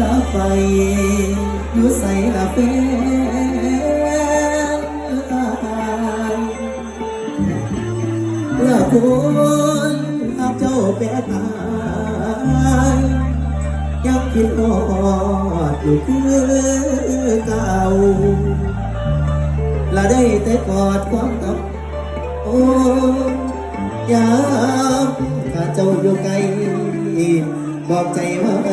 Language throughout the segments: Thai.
ลาไปอยู่ใส่ละเฟนละคนข้าเจ้าเป็นตายยังคิดอดอยู่คือเก่าละได้แต่กอดความกับโอ้ยามาเจ้าอยู่ไกลบอกใจว่าไง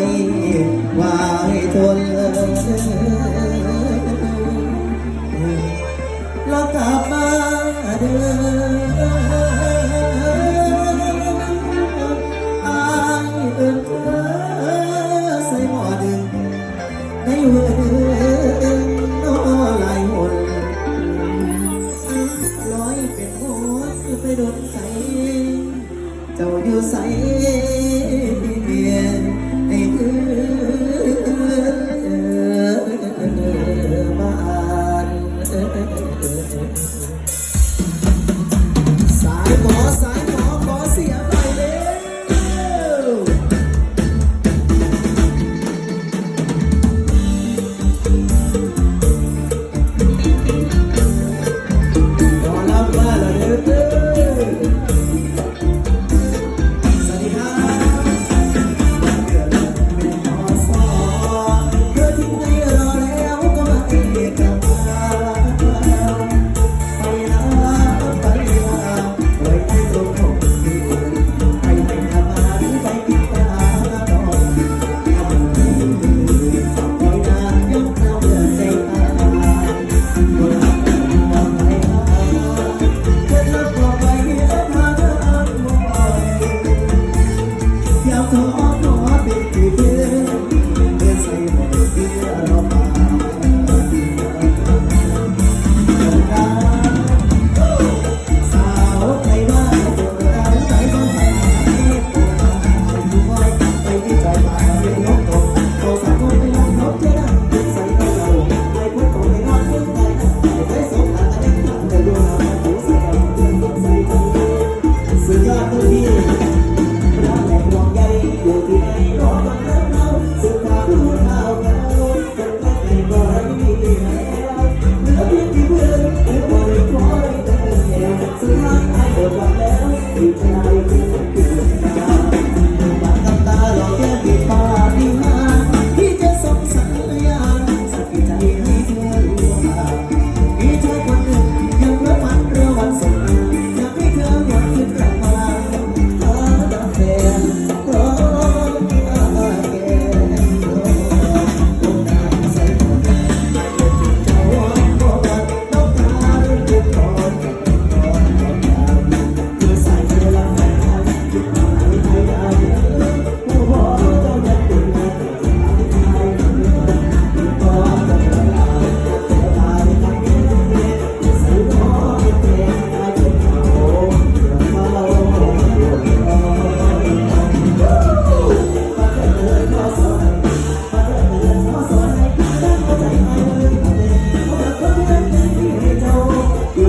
โดนใส เจ้าอยู่ใสเปลี่ยนให้คือบ้านสายหมอสาย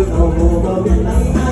Màu mùa.